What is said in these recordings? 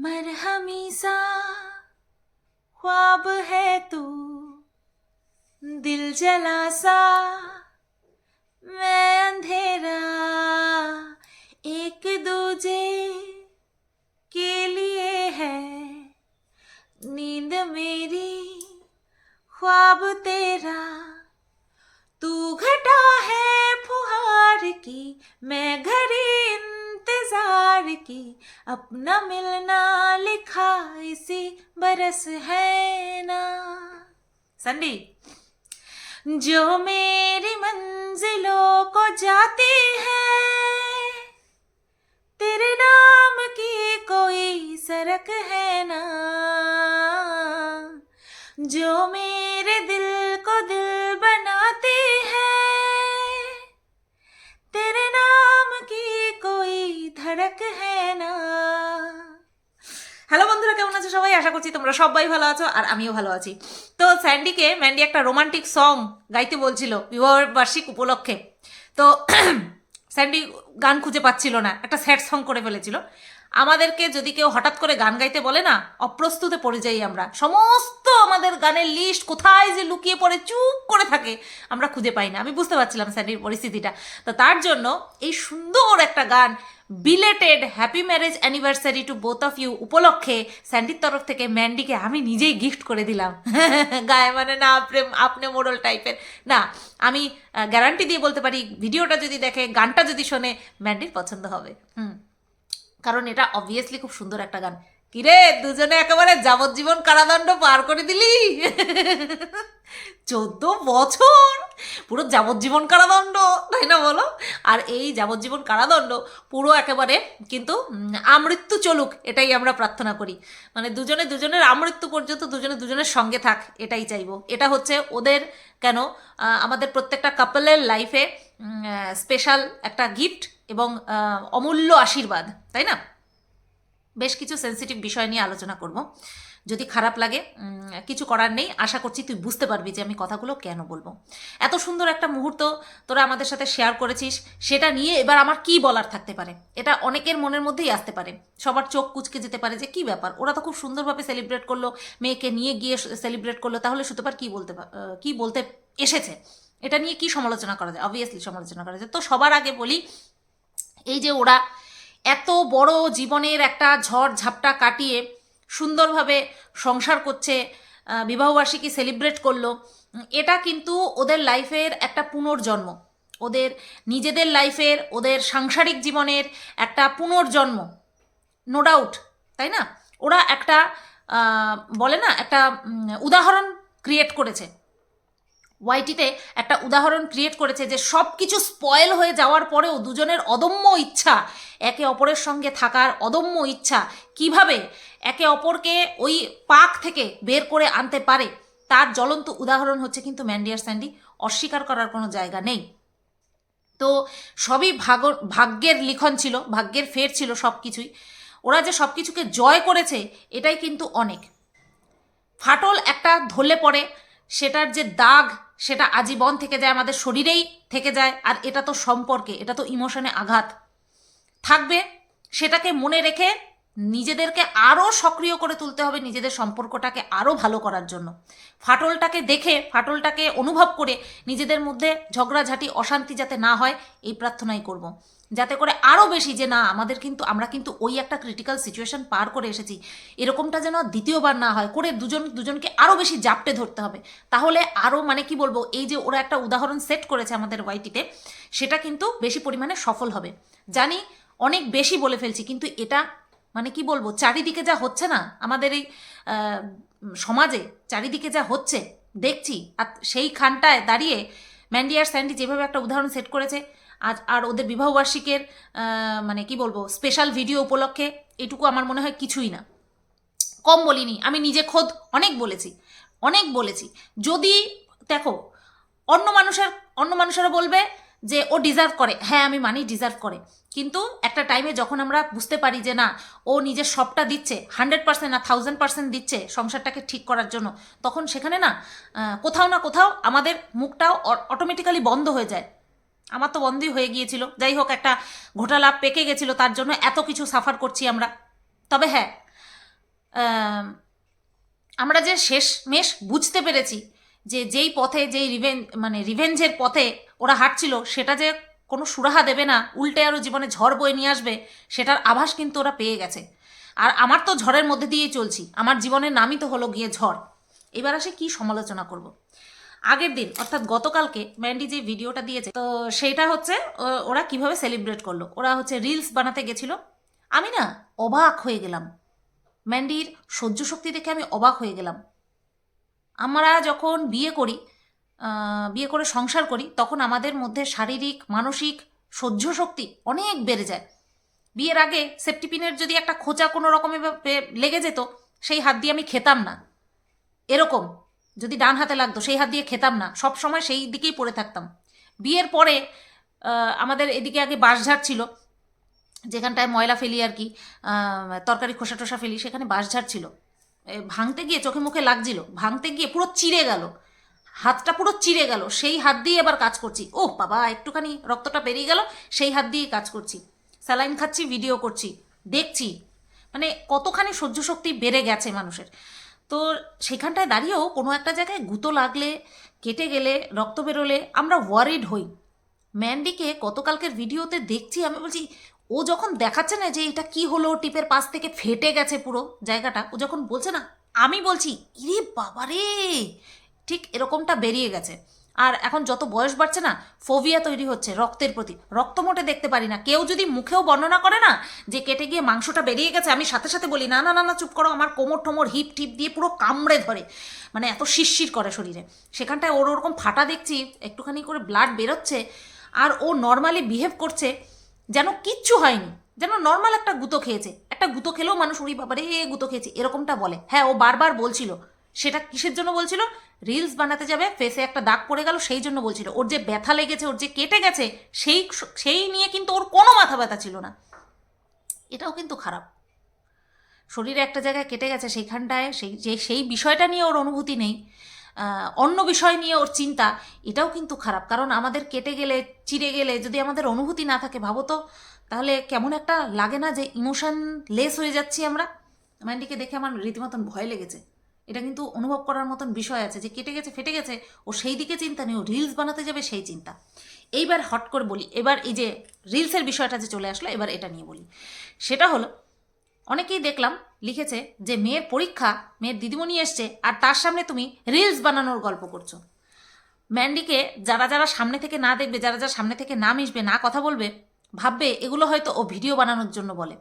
मरहमी सा ख्वाब है तू, दिल जला सा मैं अंधेरा, एक दूजे के लिए है। नींद मेरी, ख्वाब तेरा, तू घटा है फुहार की, मैं घड़ी इंतज़ार की, अपना मिलना लिखा इसी बरस है ना। संडी। जो मेरी मंजिलों को जाती है, तेरे नाम की कोई सरक है ना। जो मेरे আছো সবাই? আশা করছি তোমরা সবাই ভালো আছো আর আমিও ভালো আছি। তো স্যান্ডিকে ম্যান্ডি একটা রোমান্টিক সং গাইতে বলছিল বিবাহ বার্ষিক উপলক্ষে। তো স্যান্ডি গান খুঁজে পাচ্ছিল না, একটা স্যাড সং করে ফেলেছিল। আমাদেরকে যদি কেউ হঠাৎ করে গান গাইতে বলে না, অপ্রস্তুতে পড়ে যাই আমরা। সমস্ত আমাদের গানের লিস্ট কোথায় যে লুকিয়ে পড়ে, চুপ করে থাকে, আমরা খুঁজে পাই না। আমি বুঝতে পারছিলাম স্যান্ডির পরিস্থিতিটা। তো তার জন্য এই সুন্দর একটা গান belated happy marriage anniversary to both of you উপলক্ষে স্যান্ডির তরফ থেকে ম্যান্ডিকে আমি নিজেই গিফট করে দিলাম। গায়ে মানে না প্রেম আপনি মোড়ল টাইপের না, আমি গ্যারান্টি দিয়ে বলতে পারি, ভিডিওটা যদি দেখে, গানটা যদি শোনে, ম্যান্ডির পছন্দ হবে। হুম। কারণ এটা অবভিয়াসলি খুব সুন্দর একটা গান। কিরে, দুজনে একেবারে যাবজ্জীবন কারাদণ্ড পার করে দিলি? চোদ্দ বছর? পুরো যাবজ্জীবন কারাদণ্ড, তাই না বলো? আর এই যাবজ্জীবন কারাদণ্ড পুরো একেবারে কিন্তু আমৃত্যু চলুক, এটাই আমরা প্রার্থনা করি। মানে দুজনে দুজনের আমৃত্যু পর্যন্ত দুজনে দুজনের সঙ্গে থাক, এটাই চাইব। এটা হচ্ছে ওদের কেন আমাদের প্রত্যেকটা কাপলের লাইফে স্পেশাল একটা গিফট এবং অমূল্য আশীর্বাদ, তাই না? বেশ কিছু সেন্সিটিভ বিষয় নিয়ে আলোচনা করব। যদি খারাপ লাগে কিছু করার নেই, আশা করছি তুই বুঝতে পারবি যে আমি কথাগুলো কেন বলব। এত সুন্দর একটা মুহূর্ত তোরা আমাদের সাথে শেয়ার করেছিস, সেটা নিয়ে এবার আমার কি বলার থাকতে পারে? এটা অনেকের মনের মধ্যেই আসতে পারে। সবার চোখ কুচকে যেতে পারে যে, কি ব্যাপার? ওরা তো খুব সুন্দরভাবে সেলিব্রেট করল, মেয়েকে নিয়ে গিয়ে সেলিব্রেট করল, তাহলে সুতোপার কি বলতে কি বলতে এসেছে? এটা নিয়ে কি সমালোচনা করা যায়? অবভিয়াসলি সমালোচনা করা যায়। তো সবার আগে বলি, এই যে ওরা এত বড় জীবনের একটা ঝড় ঝাপটা কাটিয়ে সুন্দরভাবে সংসার করছে বিবাহবার্ষিকী সেলিব্রেট করল এটা কিন্তু ওদের লাইফের একটা পুনর্জন্ম। ওদের নিজেদের লাইফের ওদের সাংসারিক জীবনের একটা পুনর্জন্ম। নো ডাউট তাই না? ওরা একটা বলে না, একটা উদাহরণ ক্রিয়েট করেছে। ওয়াইটিতে একটা উদাহরণ ক্রিয়েট করেছে যে সব কিছু স্পয়েল হয়ে যাওয়ার পরেও দুজনের অদম্য ইচ্ছা একে অপরের সঙ্গে থাকার অদম্য ইচ্ছা কীভাবে একে অপরকে ওই পাক থেকে বের করে আনতে পারে তার জ্বলন্ত উদাহরণ হচ্ছে কিন্তু ম্যান্ডিয়ার স্যান্ডি অস্বীকার করার কোনো জায়গা নেই। তো সবই ভাগ, ভাগ্যের লিখন ছিল, ভাগ্যের ফের ছিল সব কিছুই ওরা যে সব কিছুকে জয় করেছে, এটাই কিন্তু অনেক। ফাটল একটা ধরলে পড়ে, সেটার যে দাগ সেটা আজীবন থেকে যায়, আমাদের শরীরেই থেকে যায়, আর এটা তো সম্পর্কে, এটা তো ইমোশনে আঘাত থাকবে, সেটাকে মনে রেখে নিজেদেরকে আরও সক্রিয় করে তুলতে হবে নিজেদের সম্পর্কটাকে আরও ভালো করার জন্য ফাটলটাকে দেখে, ফাটলটাকে অনুভব করে নিজেদের মধ্যে ঝগড়াঝাটি, অশান্তি যাতে না হয়, এই প্রার্থনাই করব। যাতে করে আরও বেশি যে না, আমাদের কিন্তু, আমরা কিন্তু ওই একটা ক্রিটিক্যাল সিচুয়েশন পার করে এসেছি। এরকমটা যেন দ্বিতীয়বার না হয়, করে দুজন, দুজনকে আরও বেশি জাপটে ধরতে হবে। তাহলে আরও মানে কি বলব, এই যে ওরা একটা উদাহরণ সেট করেছে আমাদের ওয়াইটিতে সেটা কিন্তু বেশি পরিমাণে সফল হবে। জানি অনেক বেশি বলে ফেলছি, কিন্তু এটা মানে কি বলব, চারিদিকে যা হচ্ছে না, আমাদের এই সমাজে চারিদিকে যা হচ্ছে, দেখছি। আর সেই খানটায় দাঁড়িয়ে ম্যান্ডি আর স্যান্ডি যেভাবে একটা উদাহরণ সেট করেছে আর আর ওদের বিবাহবার্ষিকের মানে কি বলব স্পেশাল ভিডিও উপলক্ষে এটুকু আমার মনে হয় কিছুই না। কম বলিনি, আমি নিজে খোদ অনেক বলেছি অনেক বলেছি। যদি দেখো, অন্য মানুষের, অন্য মানুষেরা বলবে যে ও ডিজার্ভ করে হ্যাঁ আমি মানি ডিজার্ভ করে। কিন্তু একটা টাইমে যখন আমরা বুঝতে পারি যে না, ও নিজের সবটা দিচ্ছে হান্ড্রেড পার্সেন্ট না থাউজেন্ড পার্সেন্ট দিচ্ছে সংসারটাকে ঠিক করার জন্য, তখন সেখানে না কোথাও না কোথাও আমাদের মুখটাও অটোমেটিক্যালি বন্ধ হয়ে যায়। আমার তো বন্ধই হয়ে গিয়েছিল। যাই হোক একটা ঘোটালা পেকে গেছিল, তার জন্য এত কিছু সাফার করছি আমরা। তবে হ্যাঁ আমরা যে শেষ মেশ বুঝতে পেরেছি যে যেই পথে, যেই রিভেন মানে রিভেঞ্জের পথে ওরা হাঁটছিল, সেটা যে কোনো সুরাহা দেবে না, উল্টে আরও জীবনে ঝড় বয়ে নিয়ে আসবে, সেটার আভাস কিন্তু ওরা পেয়ে গেছে। আর আমার তো ঝড়ের মধ্যে দিয়েই চলছি, আমার জীবনের নামই তো হলো গিয়ে ঝড়। এবার আসে কি সমালোচনা করব। আগের দিন, অর্থাৎ গতকালকে ম্যান্ডি যে ভিডিওটা দিয়েছে, তো সেইটা হচ্ছে ওরা কীভাবে সেলিব্রেট করল? ওরা হচ্ছে রিলস বানাতে গেছিল। আমি না অবাক হয়ে গেলাম। ম্যান্ডির সহ্য শক্তি দেখে আমি অবাক হয়ে গেলাম। আমরা যখন বিয়ে করি বিয়ে করে সংসার করি, তখন আমাদের মধ্যে শারীরিক, মানসিক সহ্য শক্তি অনেক বেড়ে যায়। বিয়ের আগে সেফটিপিনের যদি একটা খোঁচা কোনো রকমে লেগে যেত, সেই হাত দিয়ে আমি খেতাম না। এরকম। যদি ডান হাতে লাগতো, সেই হাত দিয়ে খেতাম না। সব সময় সেই দিকেই পড়ে থাকতাম। বিয়ের পরে আমাদের এদিকে আগে বাঁশঝাড় ছিল, যেখানটায় ময়লা ফেলি আর কি তরকারি খোসা টোসা ফেলি, সেখানে বাঁশঝাড় ছিল। ভাঙতে গিয়ে চোখে মুখে লাগছিল, ভাঙতে গিয়ে পুরো চিড়ে গেল। হাতটা পুরো চিড়ে গেল। সেই হাত দিয়ে এবার কাজ করছি। ও বাবা, একটুখানি রক্তটা বেরিয়ে গেল, সেই হাত দিয়েই কাজ করছি। স্যালাইন খাচ্ছি, ভিডিও করছি, দেখছি। মানে কতখানি সহ্য শক্তি বেড়ে গেছে মানুষের। তো সেখানটায় দাঁড়িয়েও কোনো একটা জায়গায় গুঁতো লাগলে, কেটে গেলে, রক্ত বেরোলে আমরা ওয়ারিড হই। ম্যান্ডিকে গতকালকের ভিডিওতে দেখছি, আমি বলছি, ও যখন দেখাচ্ছে না যে এটা কি হলো, টিপের পাশ থেকে ফেটে গেছে পুরো জায়গাটা, ও যখন বলছে না, আমি বলছি, ইরে বাবারে! ঠিক এরকমটা বেরিয়ে গেছে। আর এখন যত বয়স বাড়ছে না ফোবিয়া তৈরি হচ্ছে রক্তের প্রতি। রক্ত মোটে দেখতে পারি না। কেউ যদি মুখেও বর্ণনা করে না যে কেটে গিয়ে মাংসটা বেরিয়ে গেছে, আমি সাথে সাথে বলি, না না না না, চুপ করো, আমার কোমর টোমর হিপ টিপ দিয়ে পুরো কামড়ে ধরে। মানে এত শিরশির করে শরীরে। সেখানটায় ওর ওরকম ফাটা দেখছি, একটুখানি করে ব্লাড বেরোচ্ছে, আর ও নর্মালি বিহেভ করছে যেন কিচ্ছু হয়নি, যেন নর্মাল একটা গুঁতো খেয়েছে। একটা গুঁতো খেলেও মানুষ, উড়ি বাবারে এ গুঁতো খেয়েছে। এরকমটা বলে। হ্যাঁ ও বারবার বলছিল। সেটা কিসের জন্য বলছিল? রিলস বানাতে যাবে ফেসে একটা দাগ পড়ে গেল, সেই জন্য বলছিল। ওর যে ব্যথা লেগেছে, ওর যে কেটে গেছে, সেই সেই নিয়ে কিন্তু ওর কোনো মাথা ব্যথা ছিল না। এটাও কিন্তু খারাপ। শরীরে একটা জায়গায় কেটে গেছে, সেইখানটায়, সেই, যে, সেই বিষয়টা নিয়ে ওর অনুভূতি নেই অন্য বিষয় নিয়ে ওর চিন্তা, এটাও কিন্তু খারাপ। কারণ আমাদের কেটে গেলে, চিড়ে গেলে, যদি আমাদের অনুভূতি না থাকে, ভাবো তো, তাহলে কেমন একটা লাগে না যে ইমোশন লেস হয়ে যাচ্ছি আমরা। ম্যান্ডিকে দেখে আমার রীতিমতন ভয় লেগেছে। এটা কিন্তু অনুভব করার মতন বিষয় আছে যে কেটে গেছে, ফেটে গেছে, ও সেই দিকে চিন্তা নেই, ও রিলস বানাতে যাবে সেই চিন্তা। এইবার হট করে বলি, এবার এই যে রিলসের বিষয়টা যে চলে আসলো, এবার এটা নিয়ে বলি। সেটা হলো, অনেকেই দেখলাম লিখেছে যে মেয়ের পরীক্ষা, মেয়ের দিদিমণি এসছে, আর তার সামনে তুমি রিলস বানানোর গল্প করছ। ম্যান্ডিকে যারা যারা সামনে থেকে না দেখবে, যারা যারা সামনে থেকে না মিশবে, না কথা বলবে, ভাববে এগুলো হয়তো ও ভিডিও বানানোর জন্য বলে।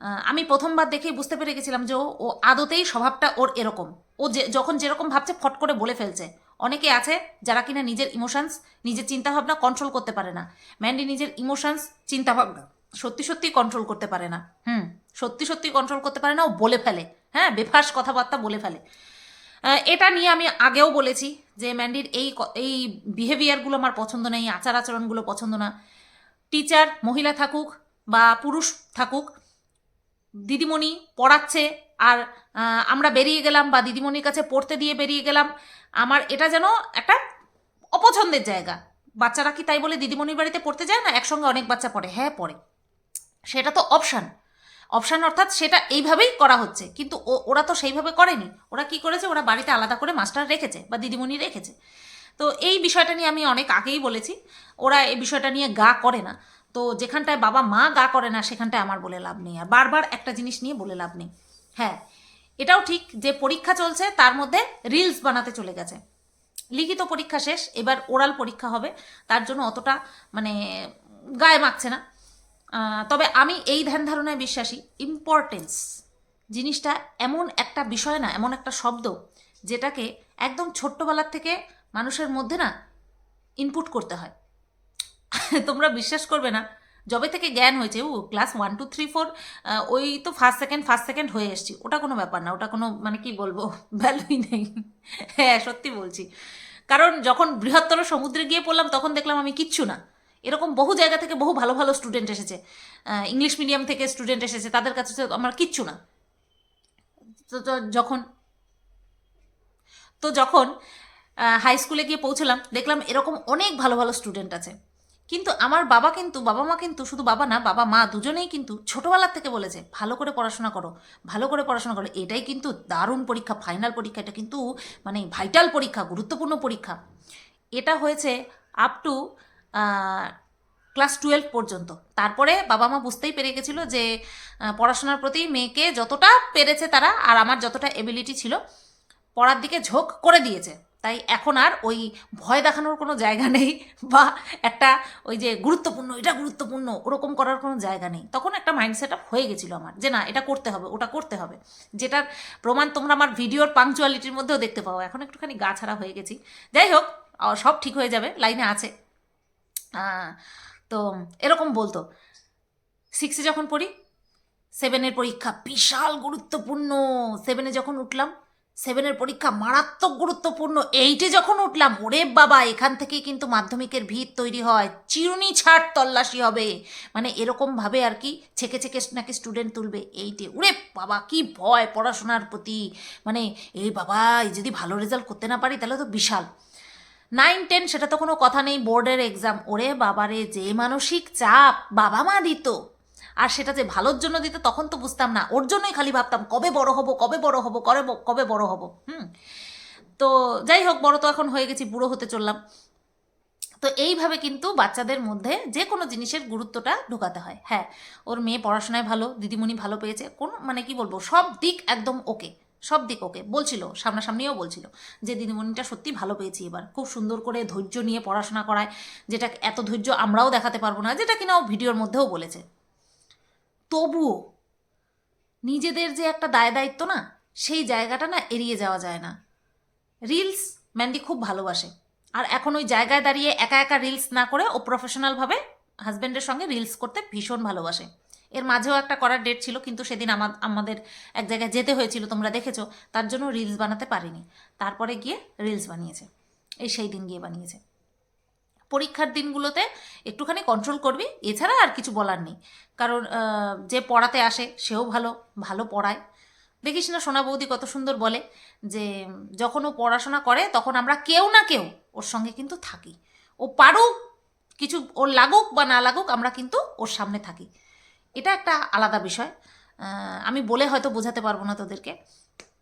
আমি প্রথমবার দেখেই বুঝতে পেরে গেছিলাম যে ও আদতেই স্বভাবটা ওর এরকম। ও যে, যখন যেরকম ভাবছে, ফট করে বলে ফেলছে। অনেকে আছে যারা কিনা নিজের ইমোশনস নিজের চিন্তাভাবনা কন্ট্রোল করতে পারে না। ম্যান্ডি নিজের ইমোশনস চিন্তাভাবনা সত্যি সত্যি কন্ট্রোল করতে পারে না। হুম, সত্যি সত্যি কন্ট্রোল করতে পারে না, ও বলে ফেলে। হ্যাঁ বেফাস কথাবার্তা বলে ফেলে। এটা নিয়ে আমি আগেও বলেছি যে ম্যান্ডির এই এই বিহেভিয়ারগুলো আমার পছন্দ নেই আচার আচরণগুলো পছন্দ না। টিচার মহিলা থাকুক বা পুরুষ থাকুক দিদিমণি পড়াচ্ছে আর আমরা বেরিয়ে গেলাম বা দিদিমণির কাছে পড়তে দিয়ে বেরিয়ে গেলাম, আমার এটা যেন একটা অপছন্দের জায়গা। বাচ্চারা কি তাই বলে দিদিমণির বাড়িতে পড়তে যায় না? একসঙ্গে অনেক বাচ্চা পড়ে। হ্যাঁ পড়ে। সেটা তো অপশান। অপশান অর্থাৎ সেটা এইভাবেই করা হচ্ছে। কিন্তু ওরা তো সেইভাবে করেনি। ওরা কি করেছে? ওরা বাড়িতে আলাদা করে মাস্টার রেখেছে বা দিদিমণি রেখেছে। তো এই বিষয়টা নিয়ে আমি অনেক আগেই বলেছি। ওরা এই বিষয়টা নিয়ে গা করে না। তো যেখানটায় বাবা মা গা করে না, সেখানটায় আমার বলে লাভ নেই। আর বারবার একটা জিনিস নিয়ে বলে লাভ নেই। হ্যাঁ এটাও ঠিক যে পরীক্ষা চলছে, তার মধ্যে রিলস বানাতে চলে গেছে। লিখিত পরীক্ষা শেষ, এবার ওরাল পরীক্ষা হবে। তার জন্য অতটা মানে গায়ে মাখছে না। তবে আমি এই ধ্যান ধারণায় বিশ্বাসী। ইম্পর্টেন্স জিনিসটা এমন একটা বিষয় না, এমন একটা শব্দ যেটাকে একদম ছোট্টবেলার থেকে মানুষের মধ্যে না ইনপুট করতে হয়। তোমরা বিশ্বাস করবে না। যবে থেকে জ্ঞান হয়েছে ও class one two three four ওই তো ফার্স্ট সেকেন্ড ফার্স্ট সেকেন্ড হয়ে এসছি। ওটা কোনো ব্যাপার না, ওটা কোনো মানে কি বলব ভ্যালুই নেই। হ্যাঁ সত্যি বলছি। কারণ যখন বৃহত্তর সমুদ্রে গিয়ে পড়লাম, তখন দেখলাম আমি কিচ্ছু না। এরকম বহু জায়গা থেকে বহু ভালো ভালো স্টুডেন্ট এসেছে। ইংলিশ মিডিয়াম থেকে স্টুডেন্ট এসেছে, তাদের কাছে তো আমার কিচ্ছু না। তো যখন তো যখন হাই স্কুলে গিয়ে পৌঁছলাম, দেখলাম এরকম অনেক ভালো ভালো স্টুডেন্ট আছে। কিন্তু আমার বাবা কিন্তু, বাবা মা কিন্তু শুধু বাবা না, বাবা মা দুজনেই কিন্তু ছোটোবেলার থেকে বলেছে, ভালো করে পড়াশোনা করো, ভালো করে পড়াশোনা করো। এটাই কিন্তু দারুণ পরীক্ষা ফাইনাল পরীক্ষা, এটা কিন্তু মানে ভাইটাল পরীক্ষা, গুরুত্বপূর্ণ পরীক্ষা। এটা হয়েছে আপ টু ক্লাস টুয়েলভ পর্যন্ত। তারপরে বাবা মা বুঝতেই পেরে গেছিল যে পড়াশোনার প্রতি মেয়েকে যতটা পেরেছে তারা, আর আমার যতটা এবিলিটি ছিল, পড়ার দিকে ঝোঁক করে দিয়েছে। তাই এখন আর ওই ভয় দেখানোর কোনো জায়গা নেই বা একটা ওই যে গুরুত্বপূর্ণ, এটা গুরুত্বপূর্ণ, ওরকম করার কোনো জায়গা নেই। তখন একটা মাইন্ড সেট আপ হয়ে গেছিল আমার যে না, এটা করতে হবে, ওটা করতে হবে। যেটার প্রমাণ তোমরা আমার ভিডিওর পাংচুয়ালিটির মধ্যেও দেখতে পাও। এখন একটুখানি গা ছাড়া হয়ে গেছি। যাই হোক সব ঠিক হয়ে যাবে লাইনে আছে। তো এরকম বলতো। সিক্সে যখন পড়ি সেভেনের পরীক্ষা বিশাল গুরুত্বপূর্ণ। সেভেনে যখন উঠলাম সেভেনের পরীক্ষা মারাত্মক গুরুত্বপূর্ণ। এইটে যখন উঠলাম, ওরে বাবা, এখান থেকেই কিন্তু মাধ্যমিকের ভিত তৈরি হয়। চিরুনি ছাড় তল্লাশি হবে। মানে এরকমভাবে আর কি ছেকে ছেকে নাকি স্টুডেন্ট তুলবে এইটে। ওরে বাবা, কি ভয় পড়াশোনার প্রতি। মানে এই বাবা, এই যদি ভালো রেজাল্ট করতে না পারি, তাহলে তো বিশাল। নাইন টেন সেটা তো কোনো কথা নেই বোর্ডের এক্সাম ওরে বাবারে, যে মানসিক চাপ, বাবা মা দিত। আর সেটা যে ভালোর জন্য দিতে তখন তো বুঝতাম না। ওর জন্যই খালি ভাবতাম, কবে বড় হব, কবে বড় হব, কবে কবে বড় হব, হুম? তো যাই হোক, বড় তো এখন হয়ে গেছি, বুড়ো হতে চললাম। তো এইভাবে কিন্তু বাচ্চাদের মধ্যে যে কোনো জিনিসের গুরুত্বটা ঢোকাতে হয়। হ্যাঁ ওর মেয়ে পড়াশোনায় ভালো, দিদিমণি ভালো পেয়েছে, কোন মানে কি বলব, সব দিক একদম ওকে, সব দিক ওকে, বলছিল, সামনাসামনিও বলছিল যে, দিদিমণিটা সত্যি ভালো পেয়েছি এবার, খুব সুন্দর করে ধৈর্য নিয়ে পড়াশোনা করায়, যেটা এত ধৈর্য আমরাও দেখাতে পারব না যেটা কিনা ও ভিডিওর মধ্যেও বলেছে। তবুও নিজেদের যে একটা দায় দায়িত্ব না, সেই জায়গাটা না এড়িয়ে যাওয়া যায় না। রিলস ম্যান্ডি খুব ভালোবাসে। আর এখন ওই জায়গায় দাঁড়িয়ে একা একা রিলস না করে ও প্রফেশনালভাবে হাজব্যান্ডের সঙ্গে রিলস করতে ভীষণ ভালোবাসে। এর মাঝেও একটা করার ডেট ছিল, কিন্তু সেদিন আমা- আমাদের এক জায়গায় যেতে হয়েছিল, তোমরা দেখেছ, তার জন্য রিলস বানাতে পারিনি। তারপরে গিয়ে রিলস বানিয়েছে। এই সেই দিন গিয়ে বানিয়েছে। পরীক্ষার দিনগুলোতে একটুখানি কন্ট্রোল করবি। এছাড়া আর কিছু বলার নেই। কারণ যে পড়াতে আসে, সেও ভালো ভালো পড়ায়। দেখিস না, সোনা বৌদি কত সুন্দর বলে যে, যখন ও পড়াশোনা করে, তখন আমরা কেউ না কেউ ওর সঙ্গে কিন্তু থাকি। ও পারুক, কিছু ওর লাগুক বা না লাগুক, আমরা কিন্তু ওর সামনে থাকি। এটা একটা আলাদা বিষয়। আমি বলে হয়তো বোঝাতে পারব না তোদেরকে।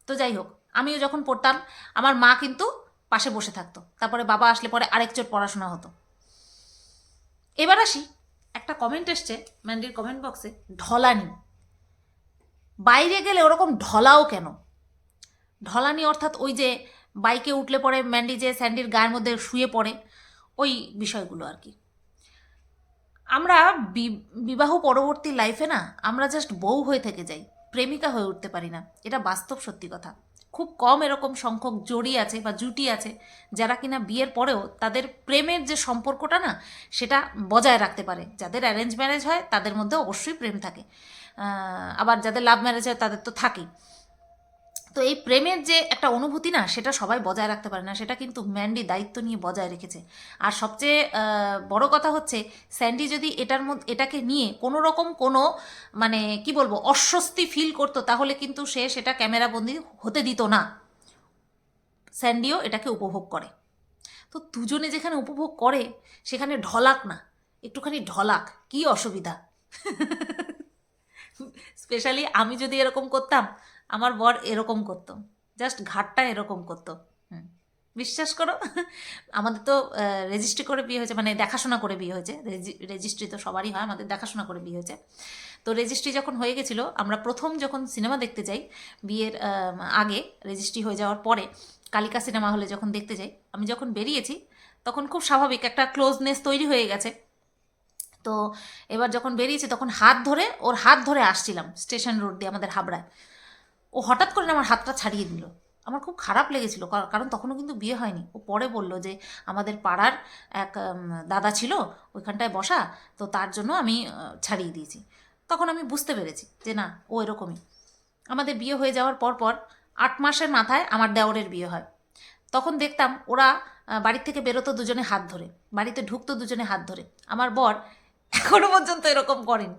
তো যাই হোক, আমিও যখন পড়তাম, আমার মা কিন্তু পাশে বসে থাকতো। তারপরে বাবা আসলে পরে আরেক চোট পড়াশোনা হতো। এবার আসি, একটা কমেন্ট এসছে ম্যান্ডির কমেন্ট বক্সে ঢলানি। বাইরে গেলে ওরকম ঢলাও কেন? ঢলানি অর্থাৎ ওই যে বাইকে উঠলে পরে ম্যান্ডি যে স্যান্ডির গায়ের মধ্যে শুয়ে পড়ে, ওই বিষয়গুলো আর কি। আমরা বিবাহ পরবর্তী লাইফে না, আমরা জাস্ট বউ হয়ে থেকে যাই, প্রেমিকা হয়ে উঠতে পারি না। এটা বাস্তব সত্যি কথা। খুব কম এরকম সংখ্যক জড়ি আছে বা জুটি আছে যারা কিনা বিয়ের পরেও তাদের প্রেমের যে সম্পর্কটা না, সেটা বজায় রাখতে পারে। যাদের অ্যারেঞ্জ ম্যারেজ হয়, তাদের মধ্যে অবশ্যই প্রেম থাকে। আবার যাদের লাভ ম্যারেজ হয়, তাদের তো থাকেই। তো এই প্রেমের যে একটা অনুভূতি না, সেটা সবাই বজায় রাখতে পারে না। সেটা কিন্তু ম্যান্ডি দায়িত্ব নিয়ে বজায় রেখেছে। আর সবচেয়ে বড় কথা হচ্ছে, স্যান্ডি যদি এটার মধ্যে, এটাকে নিয়ে কোনো রকম কোনো মানে কি বলব, অস্বস্তি ফিল করতো, তাহলে কিন্তু সে সেটা ক্যামেরাবন্দি হতে দিত না। স্যান্ডিও এটাকে উপভোগ করে। তো দুজনে যেখানে উপভোগ করে, সেখানে ঢলাক না। একটুখানি ঢলাক। কি অসুবিধা? স্পেশালি আমি যদি এরকম করতাম আমার বর এরকম করতো। জাস্ট ঘাটটা এরকম করতো। বিশ্বাস করো, আমাদের তো রেজিস্ট্রি করে বিয়ে হয়েছে মানে দেখাশোনা করে বিয়ে হয়েছে। রেজিস্ট্রি তো সবারই হয়, আমাদের দেখাশোনা করে বিয়ে হয়েছে। তো রেজিস্ট্রি যখন হয়ে গেছিল, আমরা প্রথম যখন সিনেমা দেখতে যাই, বিয়ের আগে রেজিস্ট্রি হয়ে যাওয়ার পরে, কালিকা সিনেমা হলে যখন দেখতে যাই, আমি যখন বেরিয়েছি, তখন খুব স্বাভাবিক একটা ক্লোজনেস তৈরি হয়ে গেছে। তো এবার যখন বেরিয়েছি, তখন হাত ধরে, ওর হাত ধরে আসছিলাম, স্টেশন রোড দিয়ে আমাদের হাবড়ায়। ও হঠাৎ করে আমার হাতটা ছাড়িয়ে দিল। আমার খুব খারাপ লেগেছিল কার- কারণ তখনও কিন্তু বিয়ে হয়নি। ও পরে বলল যে, আমাদের পাড়ার এক দাদা ছিল, ওইখানটায় বসা, তো তার জন্য আমি ছাড়িয়ে দিয়েছি। তখন আমি বুঝতে পেরেছি যে, না, ও এরকমই। আমাদের বিয়ে হয়ে যাওয়ার পর পর আট মাসের মাথায় আমার দেওরের বিয়ে হয়। তখন দেখতাম ওরা বাড়ির থেকে বেরোতো দুজনে হাত ধরে, বাড়িতে ঢুকতো দুজনে হাত ধরে। আমার বর এখনও পর্যন্ত এরকম করেনি।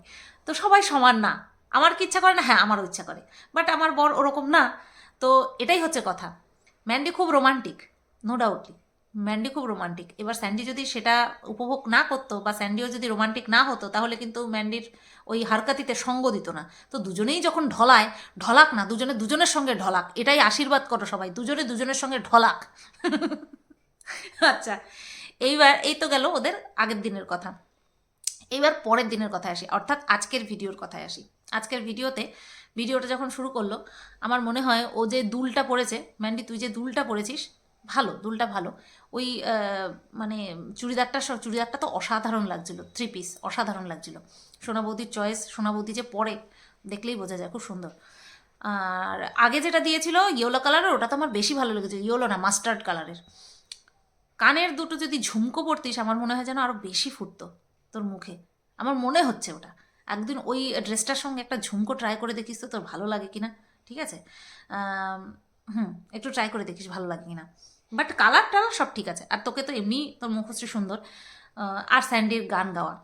তো সবাই সমান না। আমার কি ইচ্ছা করে না? হ্যাঁ আমারও ইচ্ছা করে। বাট আমার বর ওরকম না। তো এটাই হচ্ছে কথা। ম্যান্ডি খুব রোমান্টিক নো ডাউটলি ম্যান্ডি খুব রোমান্টিক এবার স্যান্ডি যদি সেটা উপভোগ না করতো বা স্যান্ডিও যদি রোমান্টিক না হতো, তাহলে কিন্তু ম্যান্ডির ওই হারকাতিতে সঙ্গ দিত না। তো দুজনেই যখন ঢলায়, ঢলাক না, দুজনে দুজনের সঙ্গে ঢলাক। এটাই আশীর্বাদ করো সবাই, দুজনে দুজনের সঙ্গে ঢলাক। আচ্ছা এইবার এই তো গেল ওদের আগের দিনের কথা। এইবার পরের দিনের কথায় আসি, অর্থাৎ আজকের ভিডিওর কথায় আসি। আজকের ভিডিওতে, ভিডিওটা যখন শুরু করল, আমার মনে হয় ও যে দুলটা পড়েছে ম্যান্ডি তুই যে দুলটা পড়েছিস ভালো, দুলটা ভালো। ওই মানে চুড়িদারটা চুড়িদারটা তো অসাধারণ লাগছিল থ্রি পিস অসাধারণ লাগছিল। সোনা বৌদির চয়েস সোনা বৌদি যে পরে, দেখলেই বোঝা যায়, খুব সুন্দর। আর আগে যেটা দিয়েছিল ইয়েলো কালারের, ওটা তো আমার বেশি ভালো লেগেছে ইয়েলো না মাস্টার্ড কালারের। কানের দুটো যদি ঝুমকো পড়তিস আমার মনে হয় যেন আরও বেশি ফুটতো তোর মুখে। আমার মনে হচ্ছে ওটা। একদিন ওই ড্রেসটার সঙ্গে একটা ঝুমকো ট্রাই করে দেখিস তো, তোর ভালো লাগে কিনা, ঠিক আছে? হুম, একটু ট্রাই করে দেখিস ভালো লাগে কিনা। বাট কালার টালার সব ঠিক আছে, আর তোকে তো এমনি তোর মুখশ্রী সুন্দর। আর স্যান্ডির গান গাওয়া।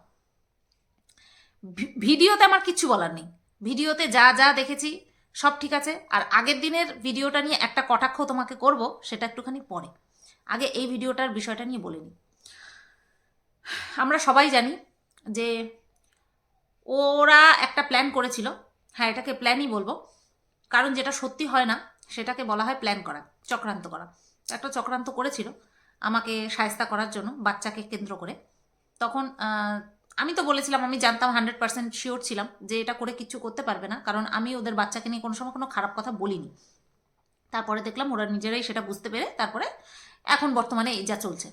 ভিডিওতে আমার কিচ্ছু বলার নেই। ভিডিওতে যা যা দেখেছি, সব ঠিক আছে। আর আগের দিনের ভিডিওটা নিয়ে একটা কটাক্ষ তোমাকে করব, সেটা একটুখানি পরে। আগে এই ভিডিওটার বিষয়টা নিয়ে বলে নিই আমরা সবাই জানি যে ওরা একটা প্ল্যান করেছিল। হ্যাঁ এটাকে প্ল্যানই বলব। কারণ যেটা সত্যি হয় না, সেটাকে বলা হয় প্ল্যান করা, চক্রান্ত করা। একটা চক্রান্ত করেছিল আমাকে সায়স্তা করার জন্য, বাচ্চাকে কেন্দ্র করে। তখন আমি তো বলেছিলাম, আমি জানতাম হান্ড্রেড পার্সেন্ট শিওর ছিলাম যে এটা করে কিচ্ছু করতে পারবে না। কারণ আমি ওদের বাচ্চাকে নিয়ে কোনো সময় কোনো খারাপ কথা বলিনি। তারপরে দেখলাম ওরা নিজেরাই সেটা বুঝতে পেরে তারপরে এখন বর্তমানে এই যা চলছে।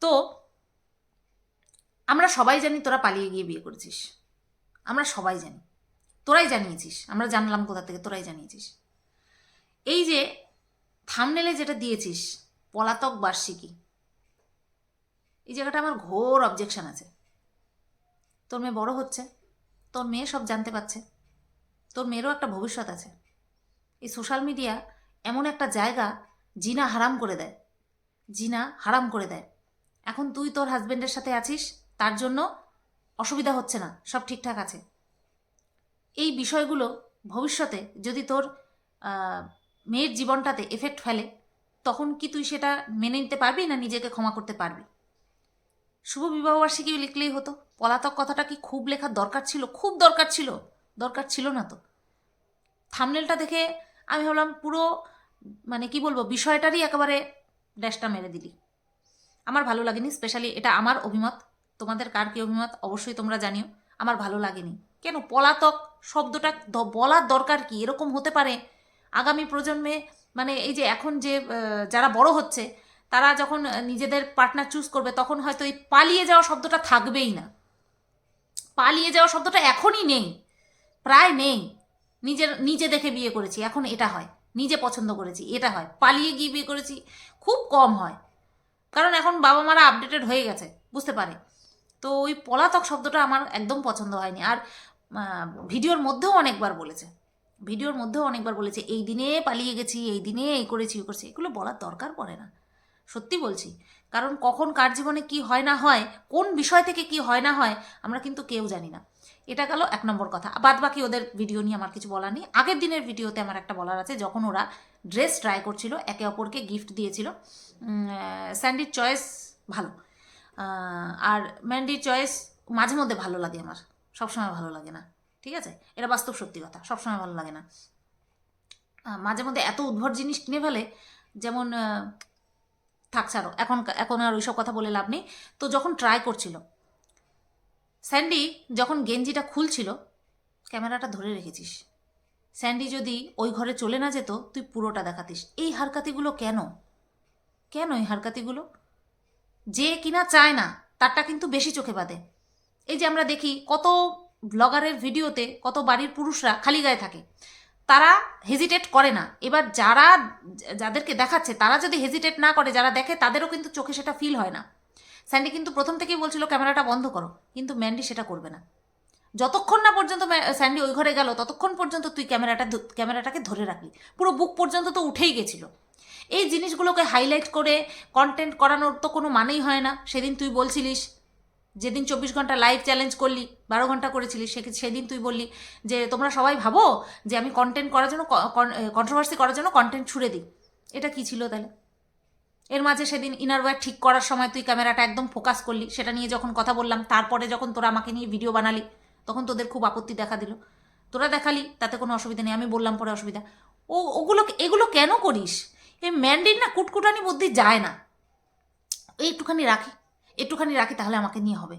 তো আমরা সবাই জানি তোরা পালিয়ে গিয়ে বিয়ে করেছিস। আমরা সবাই জানি। তোরাই জানিয়েছিস। আমরা জানলাম কোথা থেকে, তোরাই জানিয়েছিস। এই যে থামনেলে যেটা দিয়েছিস, পলাতক বার্ষিকী, এই জায়গাটা আমার ঘোর অবজেকশন আছে। তোর মেয়ে বড় হচ্ছে, তোর মেয়ে সব জানতে পারছে, তোর মেয়েরও একটা ভবিষ্যৎ আছে। এই সোশ্যাল মিডিয়া এমন একটা জায়গা জিনা হারাম করে দেয়। জিনা হারাম করে দেয়। এখন তুই তোর হাজবেন্ডের সাথে আছিস, তার জন্য অসুবিধা হচ্ছে না, সব ঠিকঠাক আছে। এই বিষয়গুলো ভবিষ্যতে যদি তোর মেয়ের জীবনটাতে এফেক্ট ফেলে, তখন কি তুই সেটা মেনে নিতে পারবি না নিজেকে ক্ষমা করতে পারবি? শুভ বিবাহবার্ষিকী লিখলেই হতো। পলাতক কথাটা কি খুব লেখার দরকার ছিল? খুব দরকার ছিল। দরকার ছিল না তো। থামনেলটা দেখে আমি ভাবলাম পুরো মানে কি বলব, বিষয়টারই একেবারে ড্যাশটা মেরে দিলি। আমার ভালো লাগেনি স্পেশালি এটা আমার অভিমত। তোমাদের কার কি অভিমত? অবশ্যই তোমরা জানিও। আমার ভালো লাগেনি। কেন? পলাতক শব্দটা বলার দরকার কি? এরকম হতে পারে। আগামী প্রজন্মে মানে এই যে এখন যে যারা বড় হচ্ছে, তারা যখন নিজেদের পার্টনার চুজ করবে, তখন হয়তো এই পালিয়ে যাওয়া শব্দটা থাকবেই না। পালিয়ে যাওয়া শব্দটা এখনই নেই। প্রায় নেই। নিজের, নিজে দেখে বিয়ে করেছি। এখন এটা হয়। নিজে পছন্দ করেছি। এটা হয়। পালিয়ে গিয়ে বিয়ে করেছি। খুব কম হয়। কারণ এখন বাবা মারা আপডেটেড হয়ে গেছে। বুঝতে পারে। তো ওই পলাতক শব্দটা আমার একদম পছন্দ হয়নি। আর ভিডিওর মধ্যেও অনেকবার বলেছে। ভিডিওর মধ্যেও অনেকবার বলেছে, এই দিনে পালিয়ে গেছি, এই দিনে এই করেছি ওই করেছি। এগুলো বলার দরকার পড়ে না। সত্যি বলছি। কারণ কখন কার জীবনে কি হয় না হয়, কোন বিষয় থেকে কি হয় না হয়, আমরা কিন্তু কেউ জানি না। এটা গেল এক নম্বর কথা। বাদ বাকি ওদের ভিডিও নিয়ে আমার কিছু বলার নেই। আগের দিনের ভিডিওতে আমার একটা বলার আছে, যখন ওরা ড্রেস ট্রাই করছিল, একে অপরকে গিফট দিয়েছিল। স্যান্ডির চয়েস ভালো। আর ম্যান্ডির চয়েস মাঝে মধ্যে ভালো লাগে আমার। সবসময় ভালো লাগে না। ঠিক আছে? এটা বাস্তব সত্যি কথা। সবসময় ভালো লাগে না। মাঝে মধ্যে এত উদ্ভট জিনিস কিনে ফেলে যেমন আহ, থাক ছাড়ো এখন এখন আর ওইসব কথা বলে লাভ নেই। তো যখন ট্রাই করছিল স্যান্ডি যখন গেঞ্জিটা খুলছিল ক্যামেরাটা ধরে রেখেছিস। স্যান্ডি যদি ওই ঘরে চলে না যেত তুই পুরোটা দেখাতিস। এই হারকাতিগুলো কেন? কেন এই হারকাতিগুলো? যে কিনা চায় না, তারটা কিন্তু বেশি চোখে বাঁধে। এই যে আমরা দেখি, কত ব্লগারের ভিডিওতে কত বাড়ির পুরুষরা খালি গায়ে থাকে। তারা হেজিটেট করে না। এবার যারা যাদেরকে দেখাচ্ছে, তারা যদি হেজিটেট না করে, যারা দেখে, তাদেরও কিন্তু চোখে সেটা ফিল হয় না। স্যান্ডি কিন্তু প্রথম থেকেই বলছিল, ক্যামেরাটা বন্ধ করো। কিন্তু ম্যান্ডি সেটা করবে না। যতক্ষণ না পর্যন্ত স্যান্ডি ওই ঘরে গেল, ততক্ষণ পর্যন্ত তুই ক্যামেরাটা ক্যামেরাটাকে ধরে রাখলি। পুরো বুক পর্যন্ত তো উঠেই গেছিল। এই জিনিসগুলোকে হাইলাইট করে কন্টেন্ট করানোর তো কোনো মানেই হয় না। সেদিন তুই বলছিলিস, যেদিন চব্বিশ ঘণ্টা লাইভ চ্যালেঞ্জ করলি, বারো ঘণ্টা করেছিলি সে সেদিন তুই বললি যে, তোমরা সবাই ভাবো যে আমি কন্টেন্ট করার জন্য কন্ট্রোভার্সি করার জন্য কন্টেন্ট ছুড়ে দিই। এটা কি ছিল তাহলে? এর মাঝে সেদিন ইনারওয়্যার ঠিক করার সময় তুই ক্যামেরাটা একদম ফোকাস করলি, সেটা নিয়ে যখন কথা বললাম, তারপরে যখন তোরা আমাকে নিয়ে ভিডিও বানালি তখন তোদের খুব আপত্তি দেখা দিল। তোরা দেখালি, তাতে কোনো অসুবিধা নেই, আমি বললাম পরে অসুবিধা। ও, ওগুলো, এগুলো কেন করিস? এই ম্যান্ডির না কুটকুটানি বুদ্ধি যায় না। একটুখানি রাখি একটুখানি রাখি তাহলে আমাকে নিয়ে হবে।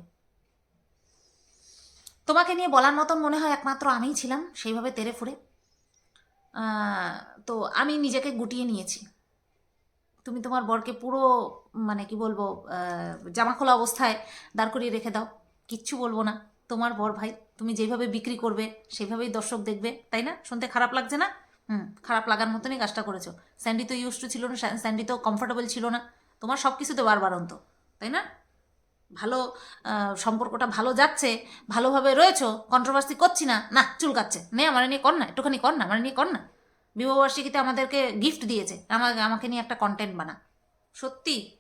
তোমাকে নিয়ে বলার মতন মনে হয় একমাত্র আমিই ছিলাম, সেইভাবে তেরে ফুরে। তো আমি নিজেকে গুটিয়ে নিয়েছি। তুমি তোমার বরকে পুরো মানে কি বলব জামা খোলা অবস্থায় দাঁড় করিয়ে রেখে দাও, কিচ্ছু বলব না। তোমার বর ভাই তুমি যেভাবে বিক্রি করবে, সেভাবেই দর্শক দেখবে, তাই না? শুনতে খারাপ লাগছে না? হুম, খারাপ লাগার মতনই কাজটা করেছ। স্যান্ডি তো ইউজ টু ছিল না স্যা- স্যান্ডি তো কমফোর্টেবল ছিল না। তোমার সব কিছুতে বারবার অন্ত, তাই না? ভালো সম্পর্কটা ভালো যাচ্ছে, ভালোভাবে রয়েছো কন্ট্রোভার্সি করছি না না চুলকাচ্ছে নে, আমার নিয়ে কর না, একটুখানি কর না, আমার নিয়ে কর না। বিবাহবার্ষিকীতে আমাদেরকে গিফট দিয়েছে, আমাকে আমাকে নিয়ে একটা কন্টেন্ট বানা। সত্যি?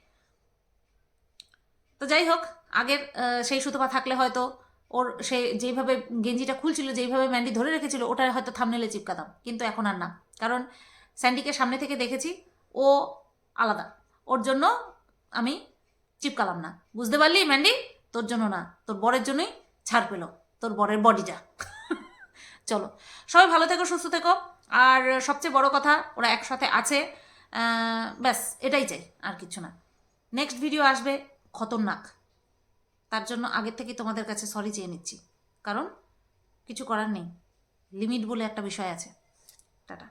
তো যাই হোক, আগের সেই সুতপা থাকলে হয়তো ওর সে যেইভাবে গেঞ্জিটা খুলছিল, যেইভাবে ম্যান্ডি ধরে রেখেছিল ওটা হয়তো থামনেলে চিপকাতাম। কিন্তু এখন আর না। কারণ স্যান্ডিকে সামনে থেকে দেখেছি, ও আলাদা। ওর জন্য আমি চিপকালাম না। বুঝতে পারলি ম্যান্ডি তোর জন্য না। তোর বরের জন্যই ছাড় পেল। তোর বরের বডিটা চলো। সবাই ভালো থেকো, সুস্থ থেকো। আর সবচেয়ে বড় কথা, ওরা একসাথে আছে। ব্যাস, এটাই চাই। আর কিছু না। নেক্সট ভিডিও আসবে, খতরনাক। তার জন্য আগের থেকে তোমাদের কাছে সরি চেয়ে নিচ্ছি। কারণ কিছু করার নেই। লিমিট বলে একটা বিষয় আছে। টাটা।